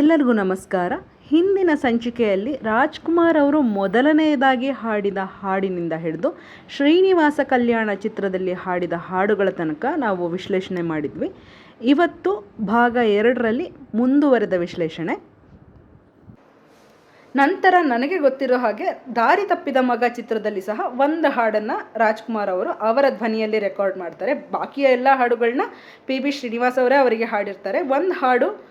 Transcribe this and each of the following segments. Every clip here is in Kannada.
ಎಲ್ಲರಿಗೂ ನಮಸ್ಕಾರ. ಹಿಂದಿನ ಸಂಚಿಕೆಯಲ್ಲಿ ರಾಜ್ಕುಮಾರ್ ಅವರು ಮೊದಲನೆಯದಾಗಿ ಹಾಡಿದ ಹಾಡಿನಿಂದ ಹಿಡಿದು ಶ್ರೀನಿವಾಸ ಕಲ್ಯಾಣ ಚಿತ್ರದಲ್ಲಿ ಹಾಡಿದ ಹಾಡುಗಳ ತನಕ ನಾವು ವಿಶ್ಲೇಷಣೆ ಮಾಡಿದ್ವಿ. ಇವತ್ತು ಭಾಗ ಎರಡರಲ್ಲಿ ಮುಂದುವರೆದ ವಿಶ್ಲೇಷಣೆ. ನಂತರ ನನಗೆ ಗೊತ್ತಿರೋ ಹಾಗೆ ದಾರಿ ತಪ್ಪಿದ ಮಗ ಚಿತ್ರದಲ್ಲಿ ಸಹ ಒಂದು ಹಾಡನ್ನು ರಾಜ್ಕುಮಾರ್ ಅವರು ಅವರ ಧ್ವನಿಯಲ್ಲಿ ರೆಕಾರ್ಡ್ ಮಾಡ್ತಾರೆ. ಬಾಕಿಯ ಎಲ್ಲ ಹಾಡುಗಳನ್ನ ಪಿ ಬಿ ಶ್ರೀನಿವಾಸ್ ಅವರೇ ಅವರಿಗೆ ಹಾಡಿರ್ತಾರೆ. ಒಂದು ಹಾಡು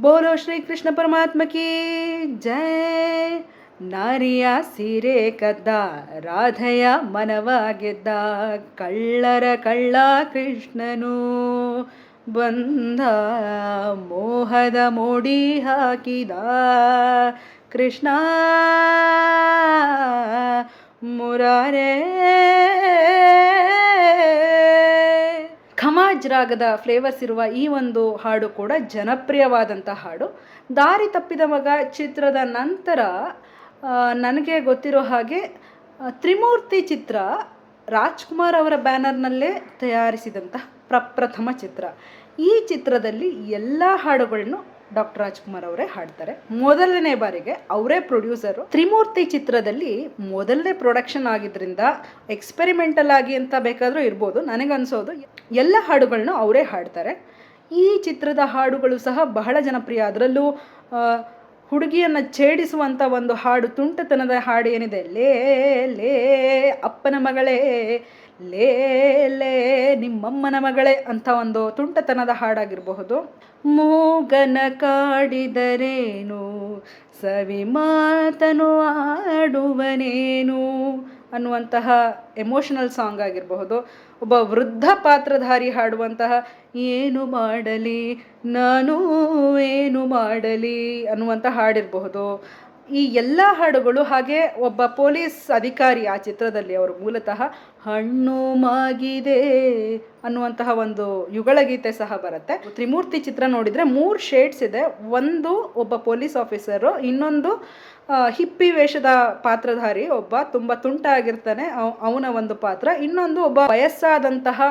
ಬೋಲೋ ಶ್ರೀ ಕೃಷ್ಣ ಪರಮಾತ್ಮಕಿ ಜಯ ನಾರಿಯ ಸೀರೆ ಕದ್ದ, ರಾಧೆಯ ಮನವ ಗೆದ್ದ ಕಳ್ಳರ ಕಳ್ಳ ಕೃಷ್ಣನು ಬಂದ, ಮೋಹದ ಮೋಡಿ ಹಾಕಿದ ಕೃಷ್ಣ. ಮುರಾರೇ. ಖಮಾಜ್ ರಾಗದ ಫ್ಲೇವರ್ಸ್ ಇರುವ ಈ ಒಂದು ಹಾಡು ಕೂಡ ಜನಪ್ರಿಯವಾದಂಥ ಹಾಡು. ದಾರಿ ತಪ್ಪಿದ ಮಗ ಚಿತ್ರದ ನಂತರ ನನಗೆ ಗೊತ್ತಿರೋ ಹಾಗೆ ತ್ರಿಮೂರ್ತಿ ಚಿತ್ರ ರಾಜ್ಕುಮಾರ್ ಅವರ ಬ್ಯಾನರ್ನಲ್ಲೇ ತಯಾರಿಸಿದಂತಹ ಪ್ರಪ್ರಥಮ ಚಿತ್ರ. ಈ ಚಿತ್ರದಲ್ಲಿ ಎಲ್ಲ ಹಾಡುಗಳನ್ನು ಡಾಕ್ಟರ್ ರಾಜ್ಕುಮಾರ್ ಅವರೇ ಹಾಡ್ತಾರೆ. ಮೊದಲನೇ ಬಾರಿಗೆ ಅವರೇ ಪ್ರೊಡ್ಯೂಸರು. ತ್ರಿಮೂರ್ತಿ ಚಿತ್ರದಲ್ಲಿ ಮೊದಲನೇ ಪ್ರೊಡಕ್ಷನ್ ಆಗಿದ್ರಿಂದ ಎಕ್ಸ್ಪೆರಿಮೆಂಟಲ್ ಆಗಿ ಅಂತ ಬೇಕಾದರೂ ಇರ್ಬೋದು, ನನಗನ್ಸೋದು. ಎಲ್ಲ ಹಾಡುಗಳನ್ನ ಅವರೇ ಹಾಡ್ತಾರೆ. ಈ ಚಿತ್ರದ ಹಾಡುಗಳು ಸಹ ಬಹಳ ಜನಪ್ರಿಯ. ಅದರಲ್ಲೂ ಹುಡುಗಿಯನ್ನು ಛೇಡಿಸುವಂಥ ಒಂದು ಹಾಡು, ತುಂಟತನದ ಹಾಡು ಏನಿದೆ? ಲೇ ಲೇ, ಅಪ್ಪನ ಮಗಳೇ ಲೇ ನಿಮ್ಮಮ್ಮನ ಮಗಳೇ ಅಂತ ಒಂದು ತುಂಟತನದ ಹಾಡಾಗಿರಬಹುದು. ಮೂಗನ ಕಾಡಿದರೇನು? ಸವಿ ಮಾತನು ಆಡುವನೇನು? ಅನ್ನುವಂತಹ ಎಮೋಷನಲ್ ಸಾಂಗ್ ಆಗಿರಬಹುದು. ಒಬ್ಬ ವೃದ್ಧ ಪಾತ್ರಧಾರಿ ಹಾಡುವಂತಹ ಏನು ಮಾಡಲಿ, ನಾನು ಏನು ಮಾಡಲಿ ಅನ್ನುವಂಥ ಹಾಡಿರಬಹುದು. ಈ ಎಲ್ಲ ಹಾಡುಗಳು ಹಾಗೆ ಒಬ್ಬ ಪೊಲೀಸ್ ಅಧಿಕಾರಿ ಆ ಚಿತ್ರದಲ್ಲಿ ಅವರು ಮೂಲತಃ ಹಣ್ಣು ಮಾಗಿದೆ ಅನ್ನುವಂತಹ ಒಂದು ಯುಗಳ ಗೀತೆ ಸಹ ಬರುತ್ತೆ. ತ್ರಿಮೂರ್ತಿ ಚಿತ್ರ ನೋಡಿದರೆ ಮೂರು ಶೇಡ್ಸ್ ಇದೆ. ಒಂದು ಒಬ್ಬ ಪೊಲೀಸ್ ಆಫೀಸರು ಇನ್ನೊಂದು ಹಿಪ್ಪಿ ವೇಷದ ಪಾತ್ರಧಾರಿ ಒಬ್ಬ, ತುಂಬ ತುಂಟ ಆಗಿರ್ತಾನೆ ಅವ್- ಅವನ ಒಂದು ಪಾತ್ರ. ಇನ್ನೊಂದು ಒಬ್ಬ ವಯಸ್ಸಾದಂತಹ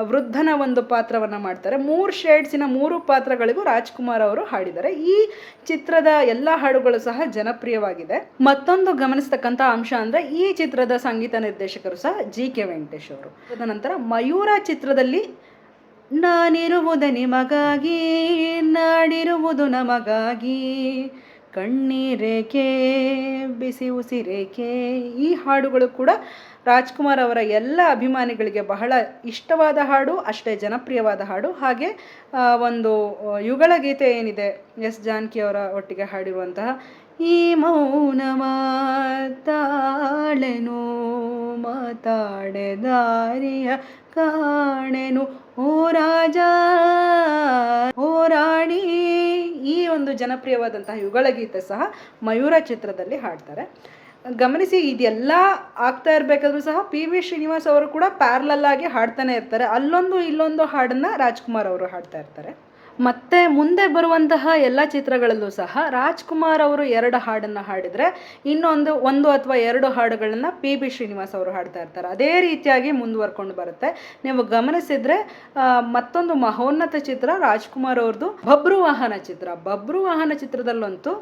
ವೃದ್ಧನ ಒಂದು ಪಾತ್ರವನ್ನು ಮಾಡ್ತಾರೆ. ಮೂರು ಶೇಡ್ಸಿನ ಮೂರು ಪಾತ್ರಗಳಿಗೂ ರಾಜ್ಕುಮಾರ್ ಅವರು ಹಾಡಿದ್ದಾರೆ. ಈ ಚಿತ್ರದ ಎಲ್ಲ ಹಾಡುಗಳು ಸಹ ಜನಪ್ರಿಯವಾಗಿದೆ. ಮತ್ತೊಂದು ಗಮನಿಸ್ತಕ್ಕಂಥ ಅಂಶ ಅಂದರೆ ಈ ಚಿತ್ರದ ಸಂಗೀತ ನಿರ್ದೇಶಕರು ಸಹ ಜಿ ಕೆ ವೆಂಕಟೇಶ್ ಅವರು. ತದನಂತರ ಮಯೂರ ಚಿತ್ರದಲ್ಲಿ, ನಾನಿರುವುದು ನಿಮಗಾಗಿ, ನಾಡಿರುವುದು ನಮಗಾಗಿ, ಕಣ್ಣೀರೇಕೆ, ಬಿಸಿ ಉಸಿರೇಕೆ, ಈ ಹಾಡುಗಳು ಕೂಡ ರಾಜ್ಕುಮಾರ್ ಅವರ ಎಲ್ಲ ಅಭಿಮಾನಿಗಳಿಗೆ ಬಹಳ ಇಷ್ಟವಾದ ಹಾಡು, ಅಷ್ಟೇ ಜನಪ್ರಿಯವಾದ ಹಾಡು. ಹಾಗೆ ಒಂದು ಯುಗಳ ಗೀತೆ ಏನಿದೆ, ಎಸ್ ಜಾನಕಿ ಅವರ ಒಟ್ಟಿಗೆ ಹಾಡಿರುವಂತಹ ಈ ಮೌನ ಮಾತಾಳೆನು ಮಾತಾಡೆ ದಾರಿಯ ಕಾಣೆನು. ಓ ರಾಜ, ಓ ರಾಣಿ, ಈ ಒಂದು ಜನಪ್ರಿಯವಾದಂತಹ ಯುಗಳ ಗೀತೆ ಸಹ ಮಯೂರ ಚಿತ್ರದಲ್ಲಿ ಹಾಡ್ತಾರೆ. ಗಮನಿಸಿ, ಇದೆಲ್ಲ ಆಗ್ತಾ ಇರಬೇಕಾದ್ರೂ ಸಹ ಪಿ ವಿ ಶ್ರೀನಿವಾಸ್ ಅವರು ಕೂಡ ಪ್ಯಾರ್ಲಲ್ ಆಗಿ ಹಾಡ್ತಾನೆ ಇರ್ತಾರೆ. ಅಲ್ಲೊಂದು ಇಲ್ಲೊಂದು ಹಾಡನ್ನು ರಾಜ್ಕುಮಾರ್ ಅವರು ಹಾಡ್ತಾ ಇರ್ತಾರೆ. ಮತ್ತೆ ಮುಂದೆ ಬರುವಂತಹ ಎಲ್ಲ ಚಿತ್ರಗಳಲ್ಲೂ ಸಹ ರಾಜ್ಕುಮಾರ್ ಅವರು ಎರಡು ಹಾಡನ್ನು ಹಾಡಿದರೆ ಇನ್ನೊಂದು ಒಂದು ಅಥವಾ ಎರಡು ಹಾಡುಗಳನ್ನು ಪಿ ಬಿ ಶ್ರೀನಿವಾಸ್ ಅವರು ಹಾಡ್ತಾ ಇರ್ತಾರೆ. ಅದೇ ರೀತಿಯಾಗಿ ಮುಂದುವರ್ಕೊಂಡು ಬರುತ್ತೆ. ನೀವು ಗಮನಿಸಿದ್ರೆ ಮತ್ತೊಂದು ಮಹೋನ್ನತ ಚಿತ್ರ ರಾಜ್ಕುಮಾರ್ ಅವ್ರದ್ದು ಬಬ್ರು ವಾಹನ ಚಿತ್ರ. ಬಬ್ರು ವಾಹನ ಚಿತ್ರದಲ್ಲಂತೂ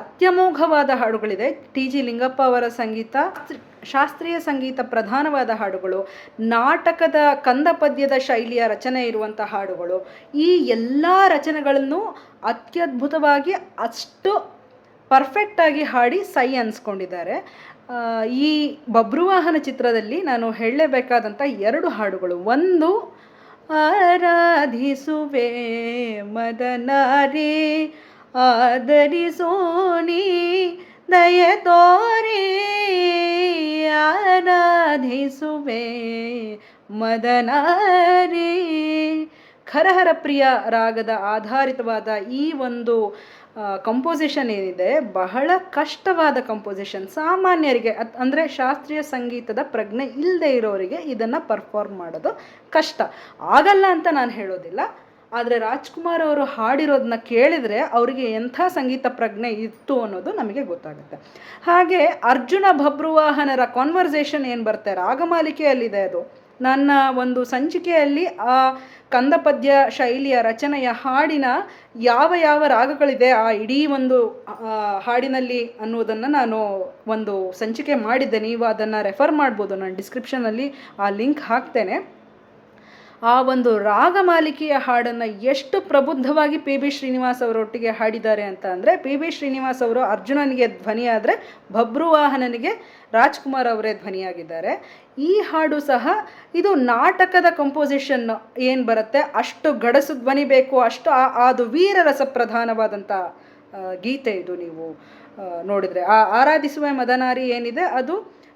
ಅತ್ಯಮೋಘವಾದ ಹಾಡುಗಳಿದೆ. ಟಿ ಜಿ ಲಿಂಗಪ್ಪ ಅವರ ಸಂಗೀತ. ಶಾಸ್ತ್ರೀಯ ಸಂಗೀತ ಪ್ರಧಾನವಾದ ಹಾಡುಗಳು, ನಾಟಕದ ಕಂದ ಪದ್ಯದ ಶೈಲಿಯ ರಚನೆ ಇರುವಂಥ ಹಾಡುಗಳು. ಈ ಎಲ್ಲ ರಚನೆಗಳನ್ನು ಅತ್ಯದ್ಭುತವಾಗಿ ಅಷ್ಟು ಪರ್ಫೆಕ್ಟಾಗಿ ಹಾಡಿ ಸೈ ಅನ್ಸ್ಕೊಂಡಿದ್ದಾರೆ. ಈ ಬಬ್ರುವಾಹನ ಚಿತ್ರದಲ್ಲಿ ನಾನು ಹೇಳಲೇಬೇಕಾದಂಥ ಎರಡು ಹಾಡುಗಳು. ಒಂದು, ಆರಾಧಿಸುವೆ ಮದನಾರಿ ಆದರಿಸೋನಿ ದಯ ತೋರಿ. ಆರಾಧಿಸುವೆ ಮದನಾರಿ. ಖರಹರ ಪ್ರಿಯ ರಾಗದ ಆಧಾರಿತವಾದ ಈ ಒಂದು ಕಂಪೋಸಿಷನ್ ಏನಿದೆ, ಬಹಳ ಕಷ್ಟವಾದ ಕಂಪೋಸಿಷನ್ ಸಾಮಾನ್ಯರಿಗೆ, ಅತ್, ಅಂದರೆ ಶಾಸ್ತ್ರೀಯ ಸಂಗೀತದ ಪ್ರಜ್ಞೆ ಇಲ್ಲದೆ ಇರೋರಿಗೆ ಇದನ್ನು ಪರ್ಫಾರ್ಮ್ ಮಾಡೋದು ಕಷ್ಟ. ಆಗಲ್ಲ ಅಂತ ನಾನು ಹೇಳೋದಿಲ್ಲ. ಆದರೆ ರಾಜ್ಕುಮಾರ್ ಅವರು ಹಾಡಿರೋದನ್ನ ಕೇಳಿದರೆ ಅವರಿಗೆ ಎಂಥ ಸಂಗೀತ ಪ್ರಜ್ಞೆ ಇತ್ತು ಅನ್ನೋದು ನಮಗೆ ಗೊತ್ತಾಗುತ್ತೆ. ಹಾಗೆ ಅರ್ಜುನ ಭಬ್ರುವಾಹನರ ಕಾನ್ವರ್ಸೇಷನ್ ಏನು ಬರುತ್ತೆ? ರಾಗಮಾಲಿಕೆಯಲ್ಲಿದೆ ಅದು. ನನ್ನ ಒಂದು ಸಂಚಿಕೆಯಲ್ಲಿ ಆ ಕಂದಪದ್ಯ ಶೈಲಿಯ ರಚನೆಯ ಹಾಡಿನ ಯಾವ ಯಾವ ರಾಗಗಳಿದೆ ಆ ಇಡೀ ಒಂದು ಹಾಡಿನಲ್ಲಿ ಅನ್ನೋದನ್ನು ನಾನು ಒಂದು ಸಂಚಿಕೆ ಮಾಡಿದ್ದೆ. ನೀವು ಅದನ್ನು ರೆಫರ್ ಮಾಡ್ಬೋದು. ನಾನು ಡಿಸ್ಕ್ರಿಪ್ಷನಲ್ಲಿ ಆ ಲಿಂಕ್ ಹಾಕ್ತೇನೆ. ಆ ಒಂದು ರಾಗಮಾಲಿಕೆಯ ಹಾಡನ್ನು ಎಷ್ಟು ಪ್ರಬುದ್ಧವಾಗಿ ಪಿ ಬಿ ಶ್ರೀನಿವಾಸ್ ಅವರೊಟ್ಟಿಗೆ ಹಾಡಿದ್ದಾರೆ ಅಂತ ಅಂದರೆ, ಪಿ ಬಿ ಶ್ರೀನಿವಾಸ್ ಅವರು ಅರ್ಜುನನಿಗೆ ಧ್ವನಿಯಾದರೆ ಭಬ್ರುವಾಹನನಿಗೆ ರಾಜ್ಕುಮಾರ್ ಅವರೇ ಧ್ವನಿಯಾಗಿದ್ದಾರೆ. ಈ ಹಾಡು ಸಹ ಇದು ನಾಟಕದ ಕಂಪೋಸಿಷನ್ ಏನು ಬರುತ್ತೆ? ಅಷ್ಟು ಗಡಸು ಧ್ವನಿ ಬೇಕು, ಅಷ್ಟು ಅದು ವೀರರಸ ಪ್ರಧಾನವಾದಂಥ ಗೀತೆ ಇದು ನೀವು ನೋಡಿದರೆ. ಆ ಆರಾಧಿಸುವ ಮದನಾರಿ ಏನಿದೆ? ಅದು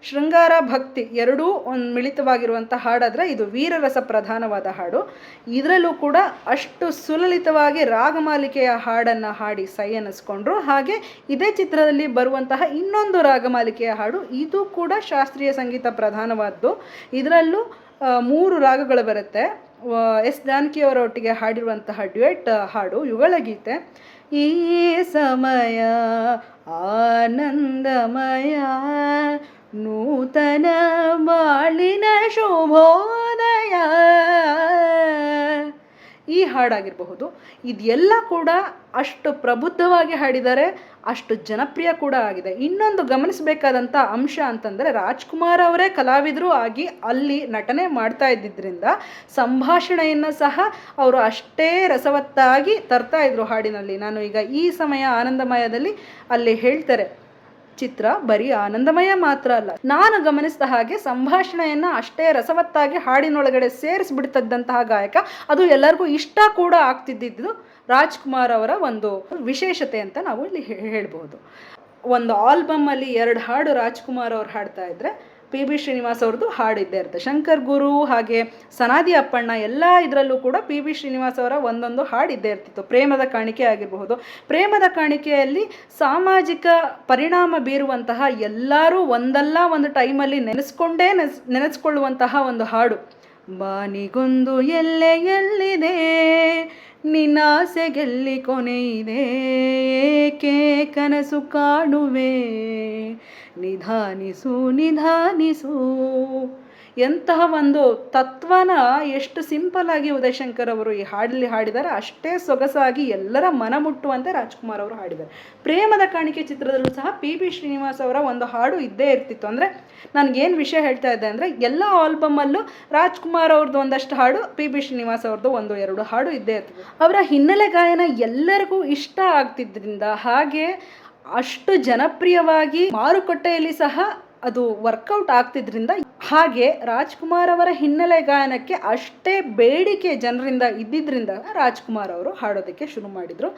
ಶೃಂಗಾರ ಭಕ್ತಿ ಎರಡೂ ಒಂದು ಮಿಳಿತವಾಗಿರುವಂಥ ಹಾಡಾದರೆ ಇದು ವೀರರಸ ಪ್ರಧಾನವಾದ ಹಾಡು. ಇದರಲ್ಲೂ ಕೂಡ ಅಷ್ಟು ಸುಲಲಿತವಾಗಿ ರಾಗಮಾಲಿಕೆಯ ಹಾಡನ್ನು ಹಾಡಿ ಸೈ ಅನ್ನಿಸ್ಕೊಂಡ್ರು ಹಾಗೆ ಇದೇ ಚಿತ್ರದಲ್ಲಿ ಬರುವಂತಹ ಇನ್ನೊಂದು ರಾಗಮಾಲಿಕೆಯ ಹಾಡು, ಇದು ಕೂಡ ಶಾಸ್ತ್ರೀಯ ಸಂಗೀತ ಪ್ರಧಾನವಾದ್ದು. ಇದರಲ್ಲೂ ಮೂರು ರಾಗಗಳು ಬರುತ್ತೆ. ಎಸ್ ಜಾನಕಿ ಅವರೊಟ್ಟಿಗೆ ಹಾಡಿರುವಂತಹ ಡ್ಯುಯೆಟ್ ಹಾಡು ಯುಗಳ ಗೀತೆ ಈ ಸಮಯ ಆನಂದಮಯ ನೂತನ ಮಾಳಿನ ಶೋಭೋದಯ. ಈ ಹಾಡಾಗಿರಬಹುದು ಇದೆಲ್ಲ ಕೂಡ ಅಷ್ಟು ಪ್ರಬುದ್ಧವಾಗಿ ಹಾಡಿದ್ದಾರೆ ಅಷ್ಟು ಜನಪ್ರಿಯ ಕೂಡ ಆಗಿದೆ. ಇನ್ನೊಂದು ಗಮನಿಸಬೇಕಾದಂಥ ಅಂಶ ಅಂತಂದರೆ ರಾಜ್ಕುಮಾರ್ ಅವರೇ ಕಲಾವಿದರು ಆಗಿ ಅಲ್ಲಿ ನಟನೆ ಮಾಡ್ತಾ ಇದ್ದಿದ್ದರಿಂದ ಸಂಭಾಷಣೆಯನ್ನು ಸಹ ಅವರು ಅಷ್ಟೇ ರಸವತ್ತಾಗಿ ತರ್ತಾ ಇದ್ರು ಹಾಡಿನಲ್ಲಿ. ನಾನು ಈಗ ಈ ಸಮಯ ಆನಂದಮಯದಲ್ಲಿ ಅಲ್ಲಿ ಹೇಳ್ತಾರೆ ಚಿತ್ರ ಬರೀ ಆನಂದಮಯ ಮಾತ್ರ ಅಲ್ಲ. ನಾನು ಗಮನಿಸಿದ ಹಾಗೆ ಸಂಭಾಷಣೆಯನ್ನು ಅಷ್ಟೇ ರಸವತ್ತಾಗಿ ಹಾಡಿನೊಳಗಡೆ ಸೇರಿಸ್ಬಿಡ್ತದ್ದಂತಹ ಗಾಯಕ. ಅದು ಎಲ್ಲರಿಗೂ ಇಷ್ಟ ಕೂಡ ಆಗ್ತಿದ್ದಿದ್ದು ರಾಜ್ಕುಮಾರ್ ಅವರ ಒಂದು ವಿಶೇಷತೆ ಅಂತ ನಾವು ಇಲ್ಲಿ ಹೇಳ್ಬೋದು ಒಂದು ಆಲ್ಬಮ್ಮಲ್ಲಿ ಎರಡು ಹಾಡು ರಾಜ್ಕುಮಾರ್ ಅವ್ರು ಹಾಡ್ತಾ ಇದ್ರೆ ಪಿ ಬಿ ಶ್ರೀನಿವಾಸ್ ಅವ್ರದ್ದು ಹಾಡು ಇದ್ದೇ ಇರುತ್ತೆ. ಶಂಕರ್ ಗುರು ಹಾಗೆ ಸನಾದಿ ಅಪ್ಪಣ್ಣ ಎಲ್ಲ ಇದರಲ್ಲೂ ಕೂಡ ಪಿ ಬಿ ಶ್ರೀನಿವಾಸ್ ಅವರ ಒಂದೊಂದು ಹಾಡಿದ್ದೇ ಇರ್ತಿತ್ತು. ಪ್ರೇಮದ ಕಾಣಿಕೆ ಆಗಿರಬಹುದು. ಪ್ರೇಮದ ಕಾಣಿಕೆಯಲ್ಲಿ ಸಾಮಾಜಿಕ ಪರಿಣಾಮ ಬೀರುವಂತಹ ಎಲ್ಲರೂ ಒಂದಲ್ಲ ಒಂದು ಟೈಮಲ್ಲಿ ನೆನೆಸ್ಕೊಂಡೇ ನೆನೆಸ್ ನೆನೆಸ್ಕೊಳ್ಳುವಂತಹ ಒಂದು ಹಾಡು. ಬಾನಿಗೊಂದು ಎಲ್ಲೆ ಎಲ್ಲಿದೆ ನಿನ್ನಾಸೆಗೆಲ್ಲಿ ಆಸೆಗೆಲ್ಲಿ ಕೊನೆಯಿದೆ ಏಕೆ ಕನಸು ಕಾಣುವೆ? ನಿಧಾನಿಸು ನಿಧಾನಿಸು. ಎಂತಹ ಒಂದು ತತ್ವನ ಎಷ್ಟು ಸಿಂಪಲ್ ಆಗಿ ಉದಯಶಂಕರ್ ಅವರು ಈ ಹಾಡಲ್ಲಿ ಹಾಡಿದ್ದಾರೆ, ಅಷ್ಟೇ ಸೊಗಸಾಗಿ ಎಲ್ಲರ ಮನ ಮುಟ್ಟುವಂತೆ ರಾಜ್ಕುಮಾರ್ ಅವರು ಹಾಡಿದ್ದಾರೆ. ಪ್ರೇಮದ ಕಾಣಿಕೆ ಚಿತ್ರದಲ್ಲೂ ಸಹ ಪಿ ಬಿ ಶ್ರೀನಿವಾಸ್ ಅವರ ಒಂದು ಹಾಡು ಇದ್ದೇ ಇರ್ತಿತ್ತು. ಅಂದರೆ ನನಗೇನು ವಿಷಯ ಹೇಳ್ತಾ ಇದ್ದೆ ಅಂದರೆ, ಎಲ್ಲ ಆಲ್ಬಮಲ್ಲೂ ರಾಜ್ಕುಮಾರ್ ಅವ್ರದ್ದು ಒಂದಷ್ಟು ಹಾಡು, ಪಿ ಬಿ ಶ್ರೀನಿವಾಸ್ ಅವ್ರದ್ದು ಒಂದು ಎರಡು ಹಾಡು ಇದ್ದೇ ಇತ್ತು ಅವರ ಹಿನ್ನೆಲೆ ಗಾಯನ ಎಲ್ಲರಿಗೂ ಇಷ್ಟ ಆಗ್ತಿದ್ದರಿಂದ ಹಾಗೆ ಅಷ್ಟು ಜನಪ್ರಿಯವಾಗಿ ಮಾರುಕಟ್ಟೆಯಲ್ಲಿ ಸಹ ಅದು ವರ್ಕೌಟ್ ಆಗ್ತಿದ್ರಿಂದ ಹಾಗೆ ರಾಜ್ಕುಮಾರ್ ಅವರ ಹಿನ್ನೆಲೆ ಗಾಯನಕ್ಕೆ ಅಷ್ಟೇ ಬೇಡಿಕೆ ಜನರಿಂದ ಇದ್ದಿದ್ದರಿಂದ ರಾಜ್ಕುಮಾರ್ ಅವರು ಹಾಡೋದಕ್ಕೆ ಶುರು ಮಾಡಿದರು.